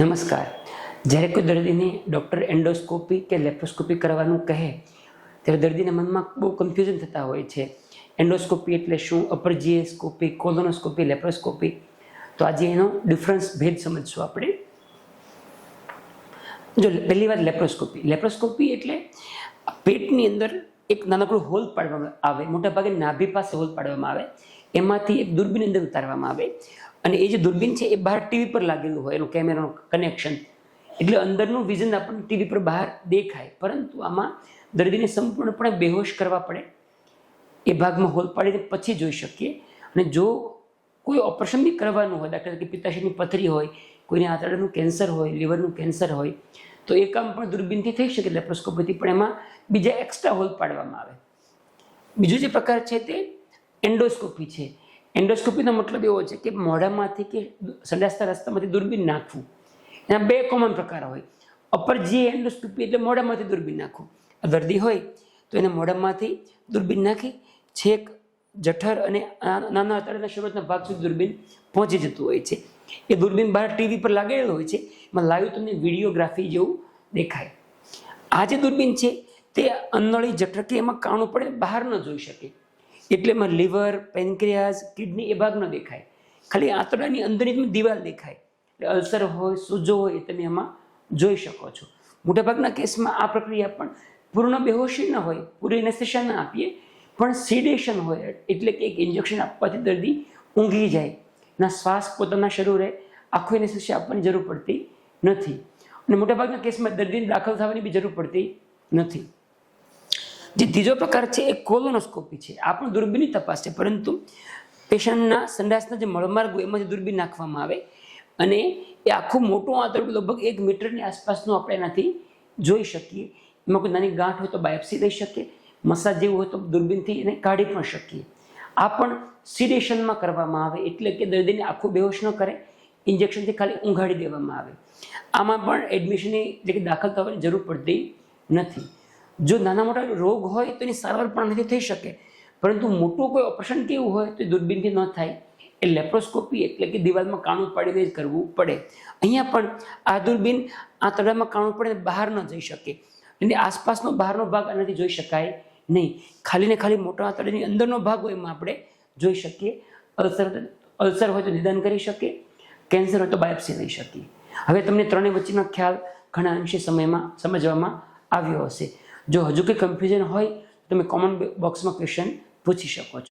નમસ્કાર. જ્યારે કોઈ દર્દીને ડૉક્ટર એન્ડોસ્કોપી કે લેપ્રોસ્કોપી કરવાનું કહે, ત્યારે દર્દીના મનમાં બહુ કન્ફ્યુઝન થતા હોય છે. એન્ડોસ્કોપી એટલે શું? અપર જીએસ્કોપી કોલોનોસ્કોપી, લેપ્રોસ્કોપી? તો આજે એનો ડિફરન્સ ભેદ સમજશું આપણે. જો પહેલી વાત લેપ્રોસ્કોપી. લેપ્રોસ્કોપી એટલે પેટની અંદર એક નાનકડું હોલ પાડવામાં આવે. મોટાભાગે નાભી પાસે હોલ પાડવામાં આવે. એમાંથી એક દૂરબીન અંદર ઉતારવામાં આવે. અને એ જે દૂરબીન છે, એ બહાર ટીવી પર લાગેલું હોય, એનું કેમેરાનું કનેક્શન એટલે અંદરનું વિઝન આપણને ટીવી પર બહાર દેખાય. પરંતુ આમાં દર્દીને સંપૂર્ણપણે બેહોશ કરવા પડે. એ ભાગમાં હોલ પાડીને પછી જોઈ શકીએ. અને જો કોઈ ઓપરેશન બી કરવાનું હોય, દાખલા તરીકે પિત્તાશયની પથરી હોય, કોઈને આંતરડાનું કેન્સર હોય, લીવરનું કેન્સર હોય, તો એ કામ પણ દૂરબીનથી થઈ શકે. લેપ્રોસ્કોપીથી પણ એમાં બીજા એક્સ્ટ્રા હોલ પાડવામાં આવે. બીજો જે પ્રકાર છે તે એન્ડોસ્કોપી છે. એન્ડોસ્કોપીનો મતલબ એવો છે કે મોઢામાંથી કે સંડાસના રસ્તામાંથી દૂરબીન નાખવું. એના બે કોમન પ્રકાર હોય. અપર જે એન્ડોસ્કોપી એટલે મોઢામાંથી દૂરબીન નાખવું. દર્દી હોય તો એને મોઢામાંથી દૂરબીન નાખી, છેક, જઠર અને નાના આંતરડાના શરૂઆતના ભાગ સુધી દૂરબીન પહોંચી જતું હોય છે. એ દૂરબીન બહાર ટીવી પર લાગેલું હોય છે. એમાં લાઈવ તમને વિડીયોગ્રાફી જેવું દેખાય. આ જે દૂરબીન છે તે અન્નળી જઠર કે એમાં કાણું પડે બહાર ન જોઈ શકે. એટલે એમાં લીવર, પેનક્રિયાઝ, કિડની એ ભાગ ન દેખાય. ખાલી આંતરડાની અંદરની તમે દિવાલ દેખાય. એટલે અલ્સર હોય, સોજો હોય એ તમે એમાં જોઈ શકો છો. મોટાભાગના કેસમાં આ પ્રક્રિયા પણ પૂર્ણ બેહોશી ન હોય, પૂરી એનેસ્થેશિયા ન આપીએ, પણ સિડેશન હોય. એટલે કે એક ઇન્જેક્શન આપવાથી દર્દી ઊંઘી જાય. ના, શ્વાસ પોતાના શરૂ રહે. આખું એનેસ્થેશિયા આપવાની જરૂર પડતી નથી. અને મોટાભાગના કેસમાં દર્દીને દાખલ થવાની બી જરૂર પડતી નથી. જે ત્રીજો પ્રકાર છે, એ કોલોનોસ્કોપી છે. આ પણ દૂરબીનની તપાસ છે, પરંતુ પેશન્ટના સંડાસના જે મળમાર્ગ હોય, એમાં જે દૂરબીન નાખવામાં આવે અને એ આખું મોટું આંતરડું લગભગ એક મીટરની આસપાસનું આપણે એનાથી જોઈ શકીએ. એમાં કોઈ નાની ગાંઠ હોય તો બાયોપ્સી લઈ શકીએ, મસાજ જેવું હોય તો દૂરબીનથી એને કાઢી પણ શકીએ. આ પણ સિડેશનમાં કરવામાં આવે, એટલે કે દર્દીને આખું બેહોશ ન કરે, ઇન્જેક્શનથી ખાલી ઊંઘાડી દેવામાં આવે. આમાં પણ એડમિશનની કે દાખલ થવાની જરૂર પડતી નથી. જો નાના મોટા રોગ હોય તો એની સારવાર પણ નથી થઈ શકે. પરંતુ મોટું કોઈ ઓપરેશન કેવું હોય તો દૂરબીનથી ન થાય. એ લેપ્રોસ્કોપી એટલે કે દિવાલમાં કાણું પાડીને જ કરવું પડે. અહીંયા પણ આ દૂરબીન આ તળાવમાં કાણું પડે બહાર ન જઈ શકે. એટલે આસપાસનો બહારનો ભાગ આનાથી જોઈ શકાય નહીં. ખાલી ને ખાલી મોટા આંતરડાની અંદરનો ભાગ હોય એમાં આપણે જોઈ શકીએ. અલ્સર અલ્સર હોય તો નિદાન કરી શકીએ. કેન્સર હોય તો બાયોપ્સી લઈ શકીએ. હવે તમને ત્રણેય વચ્ચેનો ખ્યાલ ઘણા અંશે સમયમાં સમજવામાં આવ્યો હશે. જો હજુ કંઈ કન્ફ્યુઝન હોય તમે કોમન બોક્સમાં ક્વેશ્ચન પૂછી શકો છો.